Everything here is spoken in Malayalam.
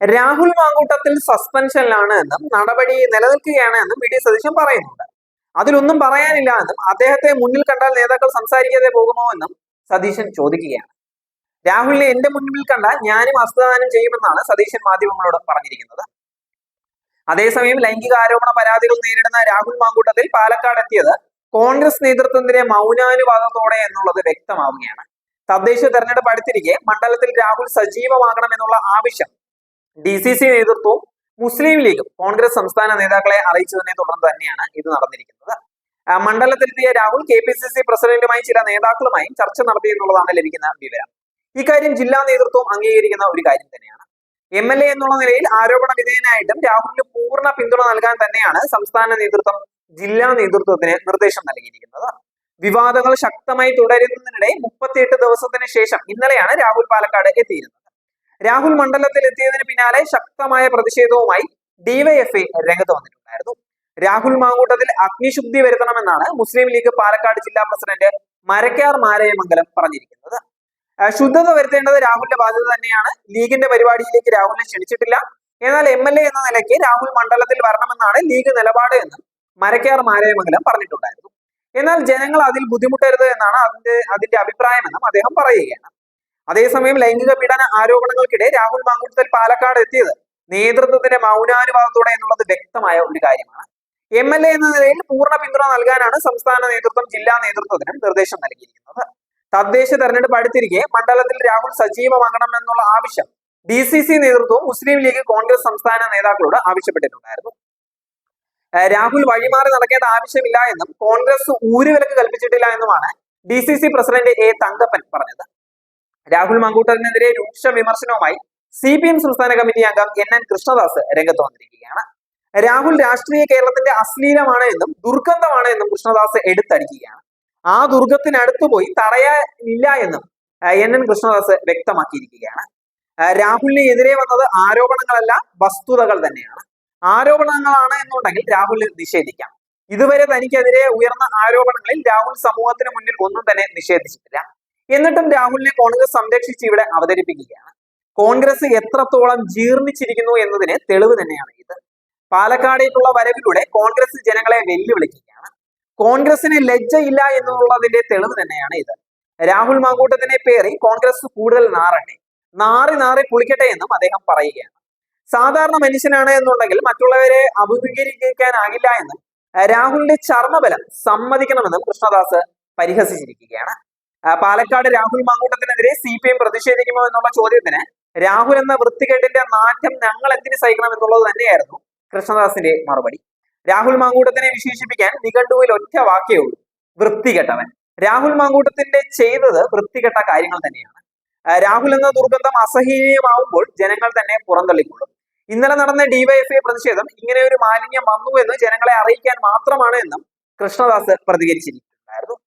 രാഹുൽ മാങ്കൂട്ടത്തിൽ സസ്പെൻഷനിലാണ് എന്നും നടപടി നിലനിൽക്കുകയാണ് എന്നും വി ഡി സതീശൻ പറയുന്നുണ്ട്. അതിലൊന്നും പറയാനില്ല എന്നും അദ്ദേഹത്തെ മുന്നിൽ കണ്ടാൽ നേതാക്കൾ സംസാരിക്കാതെ പോകുമോ എന്നും സതീശൻ ചോദിക്കുകയാണ്. രാഹുലിനെ എന്റെ മുന്നിൽ കണ്ടാൽ ഞാനും ഹസ്തദാനം ചെയ്യുമെന്നാണ് സതീശൻ മാധ്യമങ്ങളോട് പറഞ്ഞിരിക്കുന്നത്. അതേസമയം ലൈംഗിക ആരോപണ പരാതികൾ നേരിടുന്ന രാഹുൽ മാങ്കൂട്ടത്തിൽ പാലക്കാട് എത്തിയത് കോൺഗ്രസ് നേതൃത്വത്തിന്റെ മൗനാനുവാദത്തോടെ എന്നുള്ളത് വ്യക്തമാവുകയാണ്. തദ്ദേശ തെരഞ്ഞെടുപ്പ് അടുത്തിരിക്കെ മണ്ഡലത്തിൽ രാഹുൽ സജീവമാകണം എന്നുള്ള ആവശ്യം ഡി സി സി നേതൃത്വവും മുസ്ലിം ലീഗും കോൺഗ്രസ് സംസ്ഥാന നേതാക്കളെ അറിയിച്ചതിനെ തുടർന്ന് തന്നെയാണ് ഇത് നടന്നിരിക്കുന്നത്. മണ്ഡലത്തിലെത്തിയ Rahul K P C C പ്രസിഡന്റുമായി ചില നേതാക്കളുമായും ചർച്ച നടത്തി എന്നുള്ളതാണ് ലഭിക്കുന്ന വിവരം. ഇക്കാര്യം ജില്ലാ നേതൃത്വം അംഗീകരിക്കുന്ന ഒരു കാര്യം തന്നെയാണ്. എം എൽ എ എന്നുള്ള നിലയിൽ ആരോപണ വിധേയനായിട്ടും രാഹുലിന് പൂർണ പിന്തുണ നൽകാൻ തന്നെയാണ് സംസ്ഥാന നേതൃത്വം ജില്ലാ നേതൃത്വത്തിന് നിർദ്ദേശം നൽകിയിരിക്കുന്നത്. വിവാദങ്ങൾ ശക്തമായി തുടരുന്നതിനിടെ മുപ്പത്തിയെട്ട് ദിവസത്തിന് ശേഷം ഇന്നലെയാണ് രാഹുൽ പാലക്കാട് എത്തിയിരുന്നത്. രാഹുൽ മണ്ഡലത്തിൽ എത്തിയതിന് പിന്നാലെ ശക്തമായ പ്രതിഷേധവുമായി ഡിവൈഎഫ്ഐ രംഗത്ത് വന്നിട്ടുണ്ടായിരുന്നു. രാഹുൽ മാങ്കൂട്ടത്തിൽ അഗ്നിശുദ്ധി വരുത്തണമെന്നാണ് മുസ്ലിം ലീഗ് പാലക്കാട് ജില്ലാ പ്രസിഡന്റ് മരക്കാർ മാരയമംഗലം പറഞ്ഞിരിക്കുന്നത്. ശുദ്ധത വരുത്തേണ്ടത് രാഹുലിന്റെ ബാധ്യത തന്നെയാണ്. ലീഗിന്റെ പരിപാടിയിലേക്ക് രാഹുലിനെ ക്ഷണിച്ചിട്ടില്ല. എന്നാൽ എം എൽ എ എന്ന നിലയ്ക്ക് രാഹുൽ മണ്ഡലത്തിൽ വരണമെന്നാണ് ലീഗ് നിലപാട് എന്നും മരക്കാർ മാരയമംഗലം പറഞ്ഞിട്ടുണ്ടായിരുന്നു. എന്നാൽ ജനങ്ങൾ അതിൽ ബുദ്ധിമുട്ടരുത് എന്നാണ് അതിന്റെ അതിന്റെ അഭിപ്രായമെന്നും അദ്ദേഹം പറയുകയാണ്. അതേസമയം ലൈംഗിക പീഡന ആരോപണങ്ങൾക്കിടെ രാഹുൽ മാങ്കുട്ടത്തിൽ പാലക്കാട് എത്തിയത്. നേതൃത്വത്തിന്റെ മൗനാനുവാദത്തോടെ എന്നുള്ളത് വ്യക്തമായ ഒരു കാര്യമാണ്. എം എൽ എ എന്ന നിലയിൽ പൂർണ പിന്തുണ നൽകാനാണ് സംസ്ഥാന നേതൃത്വം ജില്ലാ നേതൃത്വത്തിനും നിർദ്ദേശം നൽകിയിരിക്കുന്നത്. തദ്ദേശ തെരഞ്ഞെടുപ്പ് അടുത്തിരിക്കെ മണ്ഡലത്തിൽ രാഹുൽ സജീവമാകണമെന്നുള്ള ആവശ്യം ഡി സി സി നേതൃത്വവും മുസ്ലിം ലീഗ് കോൺഗ്രസ് സംസ്ഥാന നേതാക്കളോട് ആവശ്യപ്പെട്ടിട്ടുണ്ടായിരുന്നു. രാഹുൽ വഴിമാറി നടക്കേണ്ട ആവശ്യമില്ല എന്നും കോൺഗ്രസ് ഊരുവിലക്ക് കൽപ്പിച്ചിട്ടില്ല എന്നുമാണ് D C C president A Thankappan പറഞ്ഞത്. രാഹുൽ മങ്കൂട്ടറിനെതിരെ രൂക്ഷ വിമർശനവുമായി സി പി എം സംസ്ഥാന കമ്മിറ്റി അംഗം എൻ എൻ കൃഷ്ണദാസ് രംഗത്ത് വന്നിരിക്കുകയാണ് രാഹുൽ രാഷ്ട്രീയ കേരളത്തിന്റെ അശ്ലീലമാണ് എന്നും ദുർഗന്ധമാണ് എന്നും കൃഷ്ണദാസ് എടുത്തടിക്കുകയാണ്. ആ ദുർഗത്തിനടുത്ത് പോയി തടയാനില്ല എന്നും എൻ എൻ കൃഷ്ണദാസ് വ്യക്തമാക്കിയിരിക്കുകയാണ്. രാഹുലിന് എതിരെ വന്നത് ആരോപണങ്ങളല്ല വസ്തുതകൾ തന്നെയാണ്. ആരോപണങ്ങളാണ് എന്നുണ്ടെങ്കിൽ രാഹുലിന് നിഷേധിക്കാം. ഇതുവരെ തനിക്കെതിരെ ഉയർന്ന ആരോപണങ്ങളിൽ രാഹുൽ സമൂഹത്തിന് മുന്നിൽ ഒന്നും തന്നെ നിഷേധിച്ചിട്ടില്ല. എന്നിട്ടും രാഹുലിനെ കോൺഗ്രസ് സംരക്ഷിച്ച് ഇവിടെ അവതരിപ്പിക്കുകയാണ്. കോൺഗ്രസ് എത്രത്തോളം ജീർണിച്ചിരിക്കുന്നു എന്നതിന് തെളിവ് തന്നെയാണ് ഇത്. പാലക്കാടേക്കുള്ള വരവിലൂടെ കോൺഗ്രസ് ജനങ്ങളെ വെല്ലുവിളിക്കുകയാണ്. കോൺഗ്രസിന് ലജ്ജയില്ല എന്നുള്ളതിന്റെ തെളിവ് തന്നെയാണ് ഇത്. രാഹുൽ മാങ്കൂട്ടത്തിനെ പേറി കോൺഗ്രസ് കൂടുതൽ നാറട്ടെ. നാറി നാറി കുളിക്കട്ടെ എന്നും അദ്ദേഹം പറയുകയാണ്. സാധാരണ മനുഷ്യനാണ് എന്നുണ്ടെങ്കിൽ മറ്റുള്ളവരെ അഭിമുഖീകരിക്കാനാകില്ല എന്നും രാഹുലിന്റെ ചർമ്മബലം സമ്മതിക്കണമെന്നും കൃഷ്ണദാസ് പരിഹസിച്ചിരിക്കുകയാണ്. പാലക്കാട് രാഹുൽ മാങ്കൂട്ടത്തിനെതിരെ സി പി എം പ്രതിഷേധിക്കുമോ എന്നുള്ള ചോദ്യത്തിന് രാഹുൽ എന്ന വൃത്തികേട്ടിന്റെ നാറ്റം ഞങ്ങൾ എന്തിനു സഹിക്കണം എന്നുള്ളത് തന്നെയായിരുന്നു കൃഷ്ണദാസിന്റെ മറുപടി. രാഹുൽ മാങ്കൂട്ടത്തിനെ വിശേഷിപ്പിക്കാൻ നിഘണ്ടുവിൽ ഒറ്റ വാക്കേ ഉള്ളൂ വൃത്തികെട്ടവൻ. രാഹുൽ മാങ്കൂട്ടത്തിന്റെ ചെയ്തത് വൃത്തികെട്ട കാര്യങ്ങൾ തന്നെയാണ്. രാഹുൽ എന്ന ദുർഗന്ധം അസഹനീയമാവുമ്പോൾ ജനങ്ങൾ തന്നെ പുറന്തള്ളിക്കൊള്ളും. ഇന്നലെ നടന്ന ഡിവൈഎഫ്ഐ പ്രതിഷേധം ഇങ്ങനെ ഒരു മാലിന്യം വന്നു എന്ന് ജനങ്ങളെ അറിയിക്കാൻ മാത്രമാണ് എന്നും കൃഷ്ണദാസ് പ്രതികരിച്ചിരിക്കുന്നുണ്ടായിരുന്നു